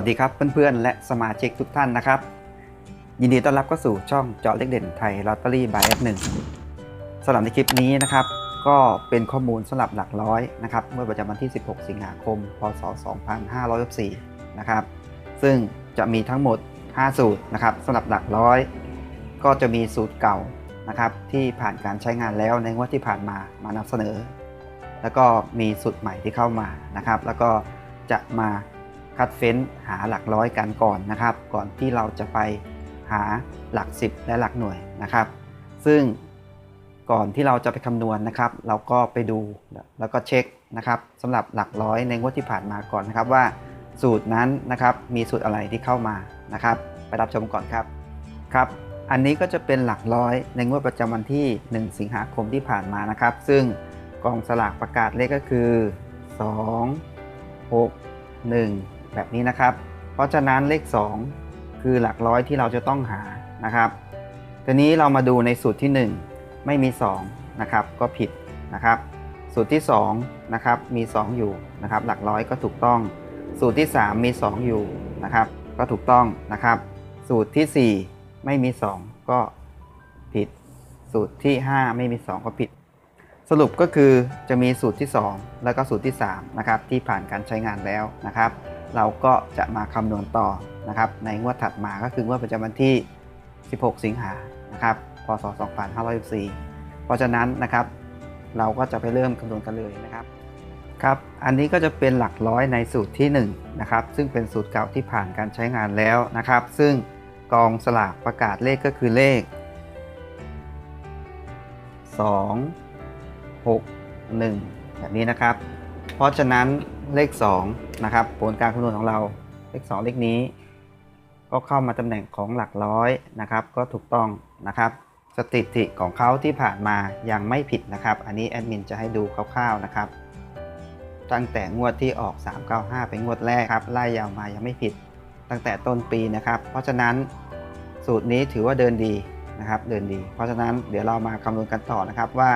สวัสดีครับเพื่อนๆ และสมาชิกทุกท่านนะครับ ยินดีต้อนรับเข้าสู่ช่องเจาะเลขเด่นไทยลอตเตอรี่บายแอดหนึ่งสำหรับในคลิปนี้นะครับ ก็เป็นข้อมูลสำหรับหลักร้อยนะครับเมื่อประจำวันที่ 16 สิงหาคม พศ 2564นะครับซึ่งจะมีทั้งหมด 5 สูตรนะครับสำหรับหลักร้อย ก็จะมีสูตรเก่านะครับที่ผ่านการใช้งานแล้วในงวดที่ผ่านมามานำเสนอ แล้วก็มีสูตรใหม่ที่เข้ามานะครับ แล้วก็จะมา คัดเฟ้นหาหลักร้อยกันก่อนนะครับ ก่อนที่เราจะไปหาหลัก 10 และหลักหน่วยนะครับ ซึ่งก่อนที่เราจะไปคำนวณนะครับ เราก็ไปดูแล้วก็เช็คนะครับสำหรับหลักร้อยในงวดที่ผ่านมาก่อนนะครับว่าสูตรนั้นนะครับมีสูตรอะไรที่เข้ามานะครับ ไปรับชมก่อนครับครับ อันนี้ก็จะเป็นหลักร้อยในงวดประจำวันที่ 1 สิงหาคมที่ผ่านมานะครับ ซึ่งกองสลากประกาศเลขก็คือ 2 6 1 แบบนี้นะครับ เพราะฉะนั้นเลข 2 คือหลักร้อยที่เราจะต้องหานะครับทีนี้เรามาดูในสูตรที่ 1 ไม่มี 2 นะครับ ก็ผิดนะครับ สูตรที่2นะครับมี 2 อยู่นะครับ หลักร้อยก็ถูกต้อง สูตรที่ 3 มี 2 อยู่นะครับ ก็ถูกต้องนะครับ สูตรที่ 4 ไม่มี 2 ก็ผิด สูตรที่ 5 ไม่มี 2 ก็ผิด สรุปก็คือจะมีสูตรที่ 2 แล้วก็สูตรที่3นะครับที่ผ่านการใช้งานแล้วนะครับ เราก็จะมาคำนวณต่อนะครับ ในงวดถัดมาก็คืองวดประจำวันที่ 16 สิงหานะครับ พศ 2564เพราะฉะนั้นนะครับ เราก็จะไปเริ่มคำนวณกันเลยนะครับครับ อันนี้ก็จะเป็นหลักร้อยในสูตรที่1นะครับ ซึ่งเป็นสูตรเก่าที่ผ่านการใช้งานแล้วนะครับ ซึ่งกองสลากประกาศเลขก็คือเลข 2 6 1 แบบนี้นะครับ เพราะฉะนั้น เลข2นะครับผลการคำนวณของเราเลข 2 เลขนี้ ก็เข้ามาตำแหน่งของหลักร้อยนะครับ ก็ถูกต้องนะครับ สถิติของเขาที่ผ่านมายังไม่ผิดนะครับ อันนี้แอดมินจะให้ดูคร่าวๆนะครับ ตั้งแต่งวดที่ออก 395 เป็นงวดแรกครับไล่ยาวมายังไม่ผิด ตั้งแต่ต้นปีนะครับ เพราะฉะนั้นสูตรนี้ถือว่าเดินดีนะครับเดินดี เพราะฉะนั้นเดี๋ยวเรามาคำนวณกันต่อนะครับว่า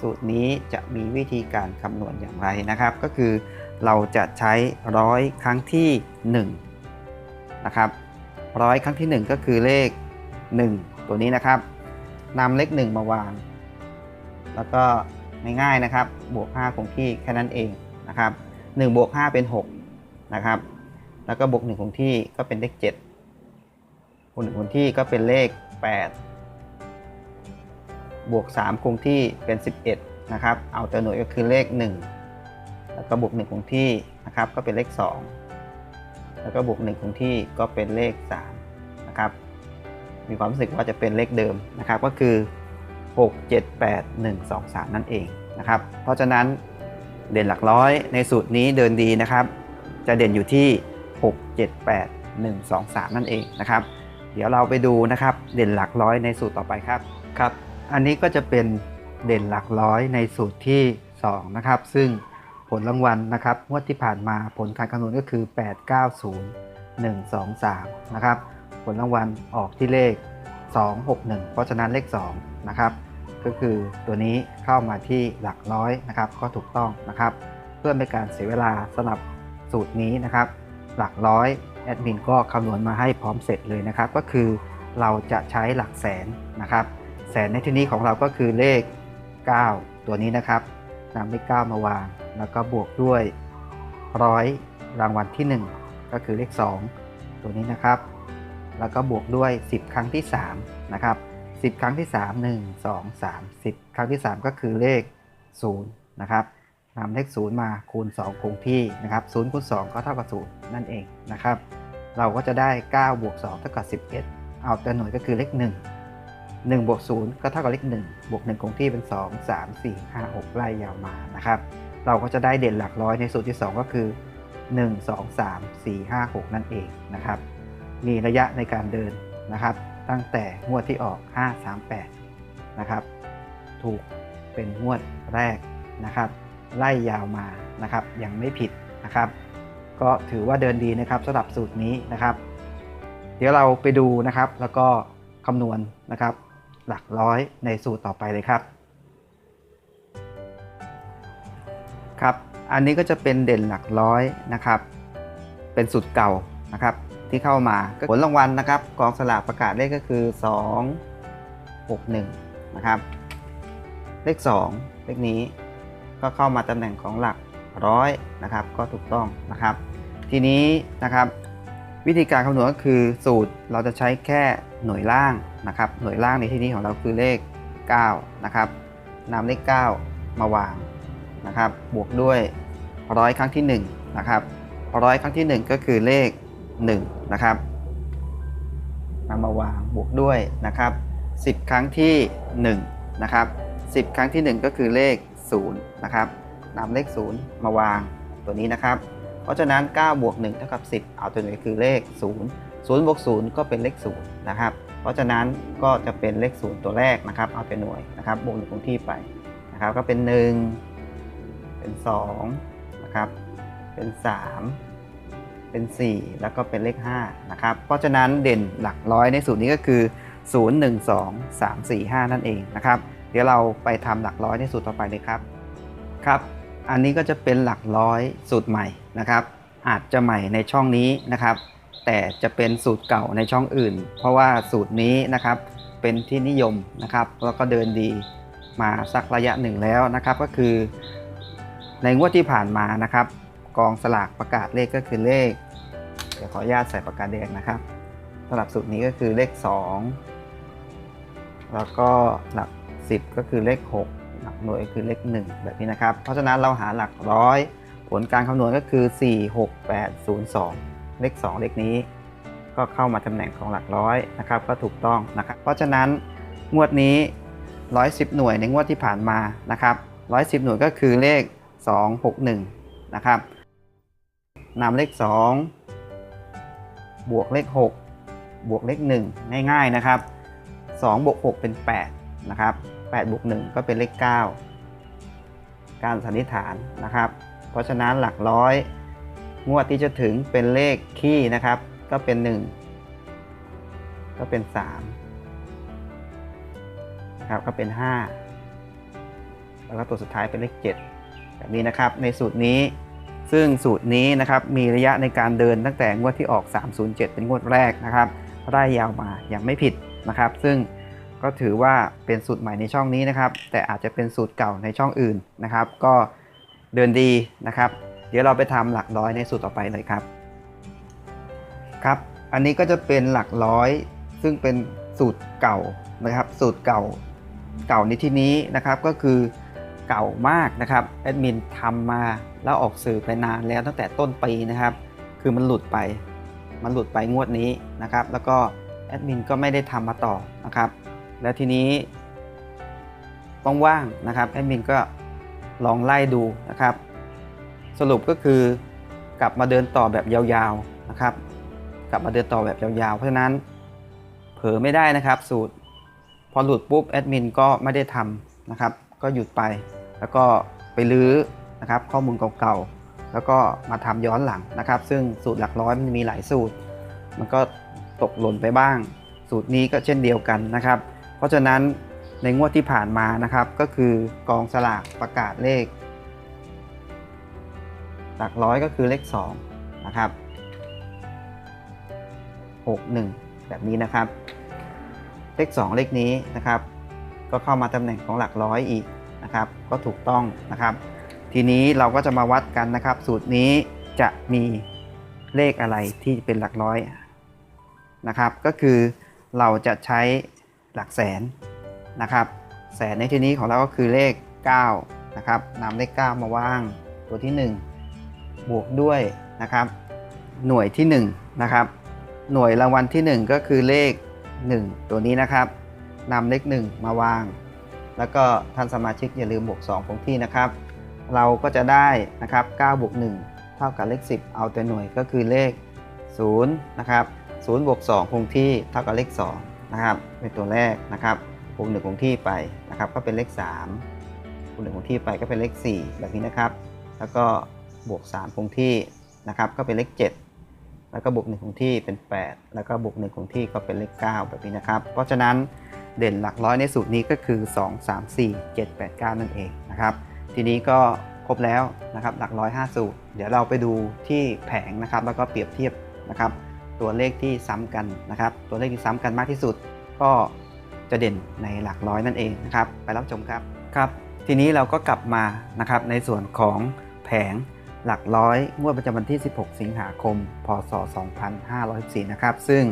สูตรนี้จะมีวิธีการคำนวณอย่างไรนะครับ ก็คือ เราจะใช้ร้อยครั้งที่1นะครับร้อยครั้งที่ 1 ก็คือเลข 1 ตัวนี้นะครับนำเลข 1 มาวาง แล้วก็ง่ายๆนะครับ บวก 5 คงที่แค่นั้นเองนะครับ1บวก 5 เป็น 6 นะครับ แล้วก็บวก 1 คงที่ก็เป็นเลข 7บวก1คงที่ก็เป็นเลข 8 บวก 3 คงที่เป็น 11 นะครับ เอาตัวหน่วยก็คือเลข 1 แล้วก็บวก1คงที่นะครับก็เป็นเลข 2 แล้วก็บวก1คงที่ก็เป็นเลข3นะครับมีความรู้สึกว่าจะเป็นเลขเดิมนะครับก็คือ 6 7 8 1 2 3 นั่นเองนะครับเพราะฉะนั้นเด่นหลักร้อยในสูตรนี้เดินดีนะครับ จะเด่นอยู่ที่ 6 7 8 1 2 3 นั่นเองนะครับ เดี๋ยวเราไปดูนะครับเด่นหลักร้อยในสูตรต่อไปครับครับ อันนี้ก็จะเป็นเด่นหลักร้อยในสูตรที่ 2 นะครับ ซึ่งผ ลรางวัลนะครับงวดที่ผ่านมาผลการคำนวณก็คือ 8 9 0 1 2 3 นะครับ ผลรางวัลออกที่เลข 2 6 1 เพราะฉะนั้นเลข 2 นะครับ ก็คือตัวนี้เข้ามาที่หลักร้อยนะครับ ก็ถูกต้องนะครับ เพื่อไม่การเสียเวลาสำหรับสูตรนี้นะครับ หลักร้อยแอดมินก็คำนวณมาให้พร้อมเสร็จเลยนะครับ ก็คือเราจะใช้หลักแสนนะครับ แสนในที่นี้ของเราก็คือเลข 9 ตัวนี้นะครับ นำเลข9มาวาง แล้วก็บวกด้วยร้อยรางวัลที่ 1 ก็คือเลข 2 ตัวนี้นะครับ แล้วก็บวกด้วย 10 ครั้งที่ 3 นะครับ 10 ครั้งที่ 3 1 2 3 10 ครั้งที่ 3 ก็คือเลข 0 นะครับนำเลข 0 มาคูณ 2 คงที่นะครับ0คูณ 2 ก็เท่ากับ 0 นั่นเองนะครับ เราก็จะได้ 9 บวก 2 เท่ากับ 11 เอาแต่หน่วยก็คือเลข 1 1บวก0ก็เท่ากับเลข1บวก1คงที่เป็น 2 3 4 5 6 ไล่ยาวมานะครับ เราก็จะได้เด่นหลักร้อยในสูตรที่ 2 ก็คือ 1 2 3 4 5 6 นั่นเองนะครับ มีระยะในการเดินนะครับ ตั้งแต่งวดที่ออก 538 นะครับ ถูกเป็นงวดแรกนะครับ ไล่ยาวมานะครับ ยังไม่ผิดนะครับ ก็ถือว่าเดินดีนะครับสำหรับสูตรนี้นะครับ เดี๋ยวเราไปดูนะครับแล้วก็คำนวณนะครับ หลักร้อยในสูตรต่อไปเลยครับ ครับ อันนี้ก็จะเป็นเด่นหลักร้อยนะครับ เป็นสูตรเก่านะครับที่เข้ามาผลรางวัลนะครับกองสลากประกาศเลขก็คือ 2 6 1นะครับเลข 2 เลขนี้ก็เข้ามาตำแหน่งของหลักร้อยนะครับ ก็ถูกต้องนะครับ ทีนี้นะครับ วิธีการคำนวณก็คือสูตรเราจะใช้แค่หน่วยล่างนะครับ หน่วยล่างในที่นี้ของเราคือเลข 9 นะครับนำเลข 9 มาวางนะครับ บวกด้วยร้อยครั้งที่ 1 นะครับร้อยครั้งที่ 1 ก็คือเลข 1 นะครับนำมาวางบวกด้วยนะครับ 10 ครั้งที่ 1 นะครับ 10 ครั้งที่ 1 ก็คือเลข0นะครับนำเลข 0 มาวางตัวนี้นะครับ เพราะฉะนั้น 9 บวก1เท่ากับ 10 เอาตัวหน่วยคือเลข 0 0บวก0ก็เป็นเลข0นะครับ เพราะฉะนั้นก็จะเป็นเลข 0 ตัวแรกนะครับ เอาเป็นหน่วยนะครับ บวกหนึ่งคงที่ไปนะครับ ก็เป็น 1 เป็น2นะครับ เป็น 3 เป็น 4 แล้วก็เป็นเลข5นะครับ เพราะฉะนั้นเด่นหลักร้อยในสูตรนี้ก็คือ 0 1 2 3 4 5 นั่นเองนะครับ เดี๋ยวเราไปทำหลักร้อยในสูตรต่อไปเลยครับ ครับ อันนี้ก็จะเป็นหลักร้อยสูตรใหม่นะครับ อาจจะใหม่ในช่องนี้นะครับ แต่จะเป็นสูตรเก่าในช่องอื่น เพราะว่าสูตรนี้นะครับเป็นที่นิยมนะครับ แล้วก็เดินดีมาสักระยะหนึ่งแล้วนะครับ ก็คือ ในงวดที่ผ่านมานะครับ กองสลากประกาศเลขก็คือเลขเดี๋ยวขออนุญาตใส่ปากกาแดงนะครับสำหรับสูตรนี้ก็คือเลข 2 แล้วก็หลัก 10 ก็คือเลข6หก หน่วยคือเลข 1 แบบนี้นะครับ เพราะฉะนั้นเราหาหลักร้อย ผลการคำนวณก็คือ 4 6 8 0 2 เลข 2 เลขนี้ ก็เข้ามาตำแหน่งของหลักร้อยนะครับ ก็ถูกต้องนะครับ เพราะฉะนั้นงวดนี้ 110 หน่วยในงวดที่ผ่านมานะครับ110 หน่วยก็คือเลข 261 นะครับนำเลข 2 บวกเลข 6 บวกเลข 1 ง่ายๆนะครับ2บวก6เป็น 8 นะครับ 8บวก1ก็เป็นเลข 9 การสันนิษฐานนะครับ เพราะฉะนั้นหลักร้อยงวดที่จะถึงเป็นเลขคี่นะครับ ก็เป็น 1 ก็เป็น3นะครับก็เป็น 5 แล้วก็ตัวสุดท้ายเป็นเลข 7 แบบนี้นะครับในสูตรนี้ซึ่งสูตรนี้นะครับมีระยะในการเดินตั้งแต่งวดที่ออก 307 เป็นงวดแรกนะครับได้ยาวมาอย่างไม่ผิดนะครับ ซึ่ง ก็ถือว่าเป็นสูตรใหม่ในช่องนี้นะครับ แต่อาจจะเป็นสูตรเก่าในช่องอื่นนะครับ ก็เดินดีนะครับ เดี๋ยวเราไปทำหลักร้อยในสูตรต่อไปเลยครับครับ อันนี้ก็จะเป็นหลักร้อย ซึ่งเป็นสูตรเก่านะครับ สูตรเก่าเก่าในที่นี้นะครับก็คือเก่ามากนะครับแอดมินทำมาแล้วออกสื่อไปนานแล้วตั้งแต่ต้นปีนะครับ คือมันหลุดไป มันหลุดไปงวดนี้นะครับ แล้วก็แอดมินก็ไม่ได้ทำมาต่อนะครับ แล้วทีนี้ว่างๆนะครับแอดมินก็ลองไล่ดูนะครับ สรุปก็คือกลับมาเดินต่อแบบยาวๆนะครับ กลับมาเดินต่อแบบยาวๆ เพราะฉะนั้นเผลอไม่ได้นะครับ สูตรพอหลุดปุ๊บแอดมินก็ไม่ได้ทำนะครับ ก็หยุดไปแล้วก็ไปลื้อนะครับ ข้อมูลเก่าๆแล้วก็มาทำย้อนหลังนะครับ ซึ่งสูตรหลักร้อยมันมีหลายสูตร มันก็ตกหล่นไปบ้าง สูตรนี้ก็เช่นเดียวกันนะครับ ราะฉะนั้นในงวดที่ผ่านมานะครับก็คือกองสลากประกาศเลข หลักร้อยก็คือเลข2นะครับ61 แบบนี้นะครับ เลข 2 เลขนี้นะครับ ก็เข้ามาตำแหน่งของหลักร้อยอีกนะครับ ก็ถูกต้องนะครับ ทีนี้เราก็จะมาวัดกันนะครับ สูตรนี้จะมีเลขอะไรที่เป็นหลักร้อยนะครับ ก็คือเราจะใช้ หลักแสนนะครับแสนในที่นี้ของเราก็คือเลข9นะครับนำเลข 9 มาวางตัวที่ 1 บวกด้วยนะครับหน่วยที่1นะครับหน่วยรางวัลที่ 1 ก็คือเลข 1 ตัวนี้นะครับนำเลข 1 มาวาง แล้วก็ท่านสมาชิกอย่าลืมบวก2คงที่นะครับ เราก็จะได้นะครับ9บวก1เท่ากับเลข 10 เอาแต่หน่วยก็คือเลข0นะครับ0บวก2คงที่เท่ากับเลข 2 นะครับเป็นตัวแรกนะครับบวก1คงที่ไปนะครับก็เป็นเลข3บวก1คงที่ไปก็เป็นเลข 4 แบบนี้นะครับ แล้วก็บวก3คงที่นะครับก็เป็นเลข 7 แล้วก็บวก1คงที่เป็น 8 แล้วก็บวก1คงที่ก็เป็นเลข 9 แบบนี้นะครับ เพราะฉะนั้นเด่นหลักร้อยในสูตรนี้ก็คือ 2 3 4 7 8 9 นั่นเองนะครับทีนี้ก็ครบแล้วนะครับหลักร้อย5สูตร เดี๋ยวเราไปดูที่แผงนะครับ แล้วก็เปรียบเทียบนะครับ ตัวเลขที่ซ้ำกันนะครับ ตัวเลขที่ซ้ำกันมากที่สุด ก็จะเด่นในหลักร้อยนั่นเองนะครับ ไปรับชมครับครับ ทีนี้เราก็กลับมานะครับในส่วนของแผงหลักร้อยงวดประจำวันที่ 16 สิงหาคม พศ 2514นะครับ ซึ่ง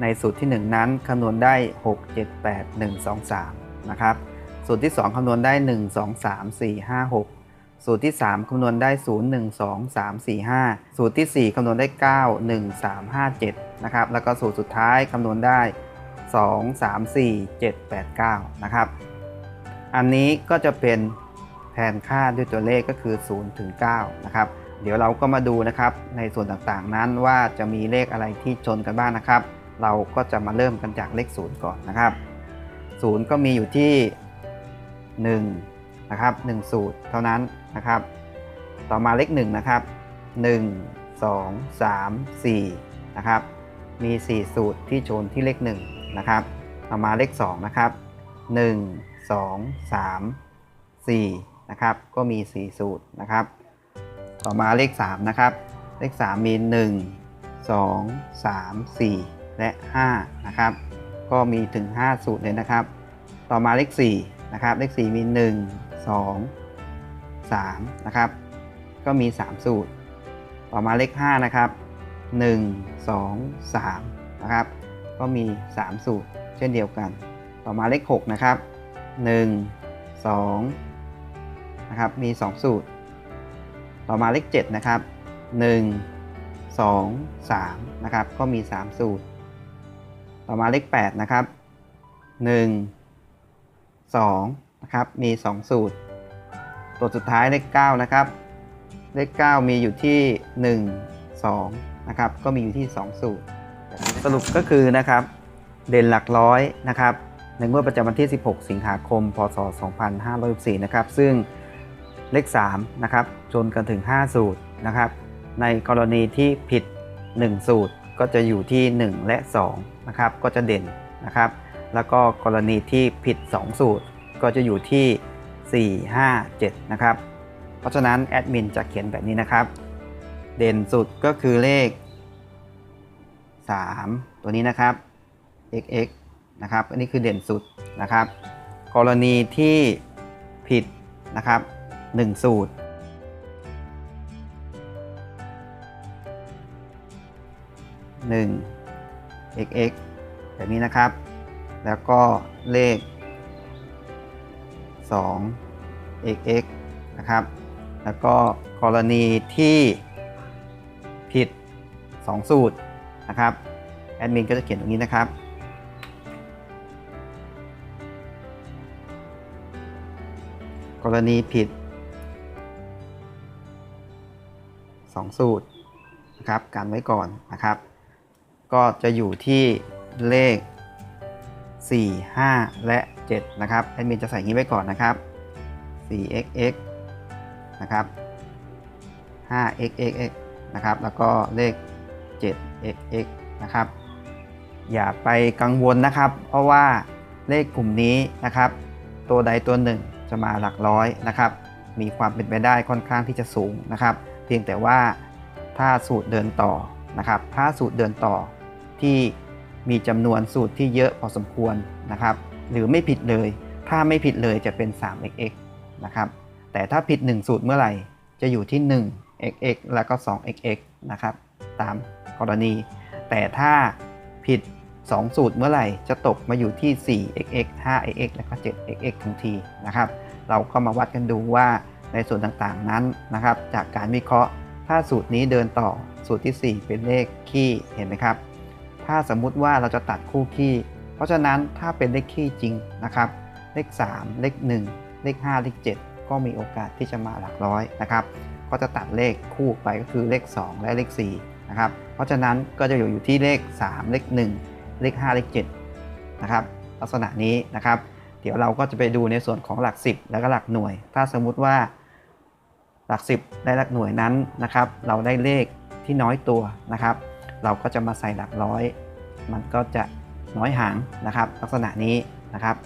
ในสูตรที่ 1 นั้นคำนวณได้ 6 7 8 1 2 3 นะครับ สูตรที่ 2คำนวณได้ 1 2 3 4 5 6 สูตรที่ 3 คำนวณได้ 0 1 2 3 4 5 สูตรทีสี่ 4 คำนวณได้ 9 1 3 5 7 นะครับ แล้วก็สูตรสุดท้ายคำนวณได้ 2 3 4 7 8 9 นะครับ อันนี้ก็จะเป็นแทนค่าด้วยตัวเลขก็คือ 0 ถึง 9 นะครับ เดี๋ยวเราก็มาดูนะครับในส่วนต่างๆนั้นว่าจะมีเลขอะไรที่ชนกันบ้างนะครับ เราก็จะมาเริ่มกันจากเลข 0 ก่อนนะครับ 0 ก็มีอยู่ที่ 1 นะครับ1สูตรเท่านั้น นะครับ ต่อมาเลข1นะครับ 1 2 3 4นะครับ มี 4 สูตรที่โชนที่เลข1นะครับ ต่อมาเลข2นะครับ 1 2 3 4นะครับก็มี 4 สูตรนะครับ ต่อมาเลข3นะครับ เลข 3 มี 1 2 3 4 และ5นะครับ ก็มีถึง 5 สูตรเลยนะครับ ต่อมาเลข4นะครับ เลข 4 มี 1 2 3 นะครับ ก็มี 3 สูตร ต่อมาเลข 5 นะครับ 1 2 3 นะครับ ก็มี 3 สูตรเช่นเดียวกัน ต่อมาเลข 6 นะครับ 1 2 นะครับ มี 2 สูตร ต่อมาเลข 7 นะครับ 1 2 3 นะครับ ก็มี 3 สูตร ต่อมาเลข 8 นะครับ 1 2 นะครับ มี 2 สูตร ตัวสุดท้ายเลข9นะครับ เลข 9 มีอยู่ที่ 1 2 นะครับ ก็มีอยู่ที่ 2 สูตร สรุปก็คือนะครับ เด่นหลักร้อยนะครับ ในงวดประจำวันที่ 16 สิงหาคม พศ 2514นะครับ ซึ่งเลข3นะครับชนกันถึง 5 สูตรนะครับ ในกรณีที่ผิด 1 สูตรก็จะอยู่ที่ 1 และ2นะครับ ก็จะเด่นนะครับ แล้วก็กรณีที่ผิด 2 สูตรก็จะอยู่ที่ 4 5 7 นะครับ เพราะฉะนั้นแอดมินจะเขียนแบบนี้นะครับ เด่นสุดก็คือเลข 3 ตัวนี้นะครับ xx นะครับ อันนี้คือเด่นสุดนะครับ กรณีที่ผิดนะครับ 1 สูตร 1 xx แบบนี้นะครับ แล้วก็เลข 2 xx นะครับ แล้วก็กรณีที่ผิด 2 สูตรนะครับ แอดมินก็จะเขียนตรงนี้นะครับกรณีผิด 2 สูตรนะครับกันไว้ก่อนนะครับ ก็จะอยู่ที่เลข 4 5 และ 7 นะครับแอดมินจะใส่อย่างนี้ไว้ก่อนนะครับ 4xx นะครับ 5xxx นะครับ แล้วก็เลข 7xx นะครับ อย่าไปกังวลนะครับ เพราะว่าเลขกลุ่มนี้นะครับ ตัวใดตัวหนึ่งจะมาหลักร้อยนะครับ มีความเป็นไปได้ค่อนข้างที่จะสูงนะครับ เพียงแต่ว่าถ้าสูตรเดินต่อนะครับ ถ้าสูตรเดินต่อที่มีจำนวนสูตรที่เยอะพอสมควรนะครับ หรือไม่ผิดเลย ถ้าไม่ผิดเลยจะเป็น 3xx นะครับ แต่ถ้าผิด 1 สูตรเมื่อไหร่ จะอยู่ที่ 1xx แล้วก็ 2xx นะครับ ตามกรณี แต่ถ้าผิด 2 สูตรเมื่อไหร่ จะตกมาอยู่ที่ 4xx 5xx แล้วก็ 7xx ทันทีนะครับ เราก็มาวัดกันดูว่าในส่วนต่างๆนั้นนะครับ จากการวิเคราะห์ ถ้าสูตรนี้เดินต่อสูตรที่ 4 เป็นเลขคี่เห็นไหมครับ ถ้าสมมุติว่าเราจะตัดคู่คี่ เพราะฉะนั้นถ้าเป็นเลขคี่จริงนะครับ เลข 3 เลข 1 เลข 5 เลข 7 ก็มีโอกาสที่จะมาหลักร้อยนะครับก็จะตัดเลขคู่ไปก็คือเลข 2 และเลข4นะครับเพราะฉะนั้นก็จะอยู่อยู่ที่เลข 3 เลข 1 เลข 5 เลข7นะครับลักษณะนี้นะครับ เดี๋ยวเราก็จะไปดูในส่วนของหลัก 10 แล้วก็หลักหน่วย ถ้าสมมุติว่าหลัก 10 และหลักหน่วยนั้นนะครับ เราได้เลขที่น้อยตัวนะครับ เราก็จะมาใส่หลักร้อย มันก็จะน้อยหางนะครับ ลักษณะนี้นะครับ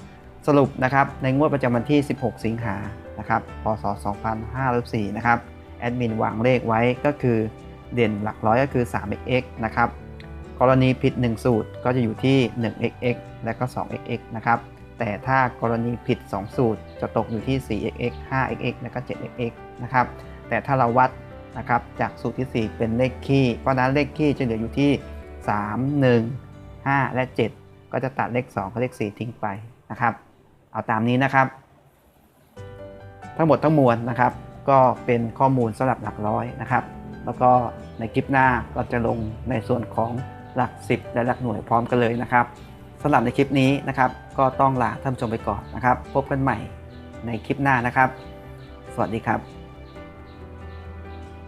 สรุปนะครับในงวดประจำวันที่ 16 สิงหานะครับพศ 2564นะครับแอดมินวางเลขไว้ก็คือเด่นหลักร้อยก็คือ 3xx นะครับกรณีผิด 1 สูตรก็จะอยู่ที่ 1xx และก็ 2xx นะครับแต่ถ้ากรณีผิด 2 สูตรจะตกอยู่ที่ 4xx 5xx และก็ 7xx นะครับแต่ถ้าเราวัดนะครับจากสูตรที่ 4 เป็นเลขคี่ เพราะนั้นเลขคี่จะเหลืออยู่ที่ 3 1 5 และ 7 ก็จะตัดเลข 2 กับเลข 4 ทิ้งไปนะครับ เอาตามนี้นะครับ ทั้งหมดทั้งมวลนะครับ ก็เป็นข้อมูลสำหรับหลักร้อยนะครับ แล้วก็ในคลิปหน้าเราจะลงในส่วนของหลัก 10 และหลักหน่วยพร้อมกันเลยนะครับสำหรับในคลิปนี้นะครับ ก็ต้องลาท่านผู้ชมไปก่อนนะครับ พบกันใหม่ในคลิปหน้านะครับ สวัสดีครับ